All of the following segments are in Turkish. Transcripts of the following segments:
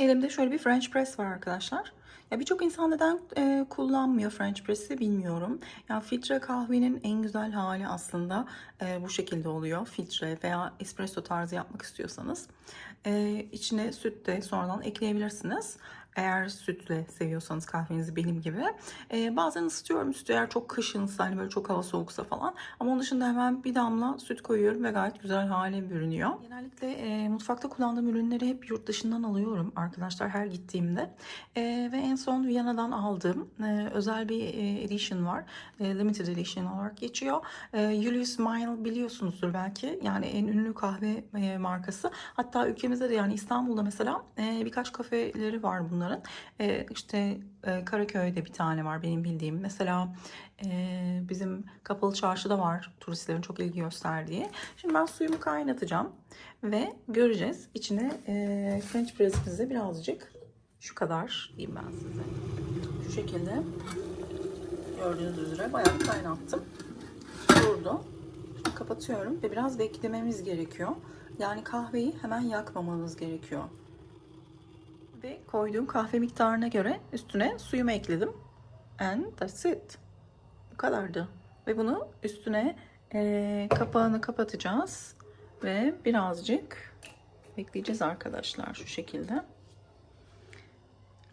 Elimde şöyle bir French press var arkadaşlar. Ya birçok insan neden e, kullanmıyor French press'i bilmiyorum. Ya filtre kahvenin en güzel hali aslında e, bu şekilde oluyor. Filtre veya espresso tarzı yapmak istiyorsanız. E, içine süt de sonradan ekleyebilirsiniz. Eğer sütle seviyorsanız kahvenizi benim gibi. E, bazen ısıtıyorum sütü eğer çok kışınsa hani böyle çok hava soğuksa falan. Ama onun dışında hemen bir damla süt koyuyorum ve gayet güzel hale bürünüyor. Genellikle e, mutfakta kullandığım ürünleri hep yurt dışından alıyorum arkadaşlar her gittiğimde. E, ve en son Viyana'dan aldığım e, özel bir e, edition var. E, limited edition olarak geçiyor. E, Julius Mile biliyorsunuzdur belki. Yani en ünlü kahve e, markası. Hatta ülkemizde de yani İstanbul'da mesela e, birkaç kafeleri var bunların. E, işte e, Karaköy'de bir tane var benim bildiğim. Mesela e, bizim Kapalı Çarşı'da var turistlerin çok ilgi gösterdiği. Şimdi ben suyumu kaynatacağım ve göreceğiz. İçine e, French press'imize birazcık şu kadar diyeyim ben size. Şu şekilde gördüğünüz üzere bayağı kaynattım. Durdu. Şimdi kapatıyorum ve biraz beklememiz gerekiyor. Yani kahveyi hemen yakmamanız gerekiyor. Ve koyduğum kahve miktarına göre üstüne suyumu ekledim. And that's it. Bu kadardı. Ve bunu üstüne eee, kapağını kapatacağız. Ve birazcık bekleyeceğiz arkadaşlar şu şekilde.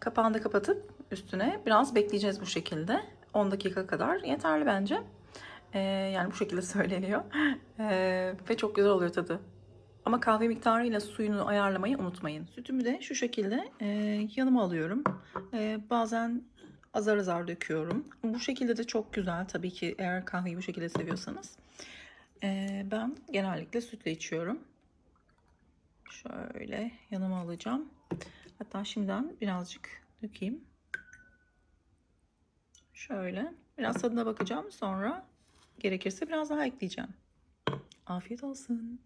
Kapağını da kapatıp üstüne biraz bekleyeceğiz bu şekilde. 10 dakika kadar yeterli bence. Eee, yani bu şekilde söyleniyor. Eee, ve çok güzel oluyor tadı. Ama kahve miktarıyla suyunu ayarlamayı unutmayın. Sütümü de şu şekilde e, yanıma alıyorum. E, bazen azar azar döküyorum. Bu şekilde de çok güzel tabii ki eğer kahveyi bu şekilde seviyorsanız. E, ben genellikle sütle içiyorum. Şöyle yanıma alacağım. Hatta şimdiden birazcık dökeyim. Şöyle biraz tadına bakacağım. Sonra gerekirse biraz daha ekleyeceğim. Afiyet olsun.